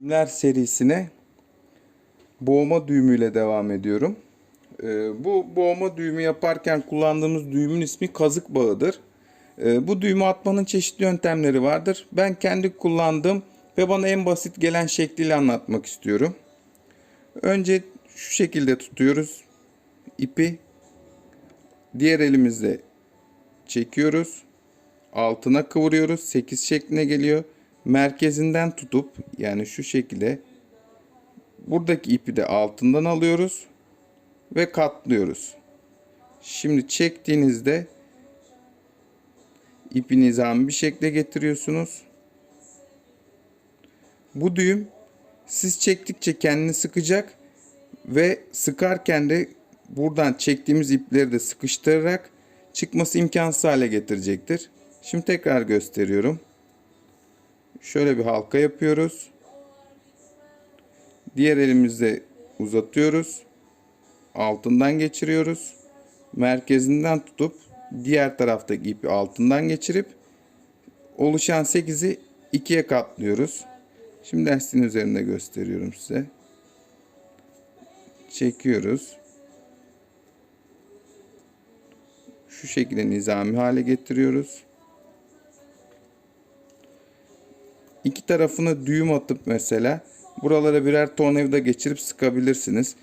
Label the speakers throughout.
Speaker 1: Düğümler serisine boğma düğümüyle devam ediyorum. Ee, bu boğma düğümü yaparken kullandığımız düğümün ismi kazık bağıdır. Ee, bu düğümü atmanın çeşitli yöntemleri vardır. Ben kendi kullandığım ve bana en basit gelen şekliyle anlatmak istiyorum. Önce şu şekilde tutuyoruz ipi. Diğer elimizle çekiyoruz. Altına kıvırıyoruz. 8 şekline geliyor. Merkezinden tutup yani şu şekilde buradaki ipi de altından alıyoruz ve katlıyoruz. Şimdi çektiğinizde ipi nizami bir şekle getiriyorsunuz. Bu düğüm siz çektikçe kendini sıkacak ve sıkarken de buradan çektiğimiz ipleri de sıkıştırarak çıkması imkansız hale getirecektir. Şimdi tekrar gösteriyorum. Şöyle bir halka yapıyoruz. Diğer elimizle uzatıyoruz. Altından geçiriyoruz. Merkezinden tutup diğer taraftaki ipi altından geçirip oluşan 8'i ikiye katlıyoruz. Şimdi lastiğin üzerinde gösteriyorum size. Çekiyoruz. Şu şekilde nizami hale getiriyoruz. İki tarafına düğüm atıp mesela buralara birer tornavida geçirip sıkabilirsiniz.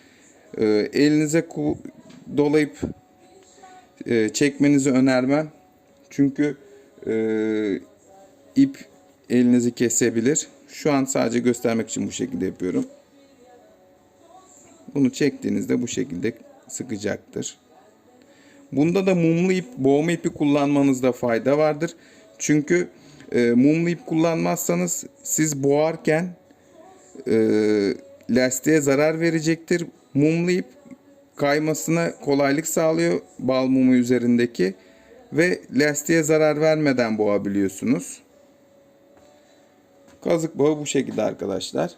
Speaker 1: Ee, elinize dolayıp e, çekmenizi önermem. Çünkü e, ip elinizi kesebilir. Şu an sadece göstermek için bu şekilde yapıyorum. Bunu çektiğinizde bu şekilde sıkacaktır. Bunda da mumlu ip, boğma ipi kullanmanızda fayda vardır. Çünkü e, kullanmazsanız siz boğarken e, lastiğe zarar verecektir. Mumlu kaymasına kolaylık sağlıyor bal mumu üzerindeki ve lastiğe zarar vermeden boğabiliyorsunuz. Kazık bağı bu şekilde arkadaşlar.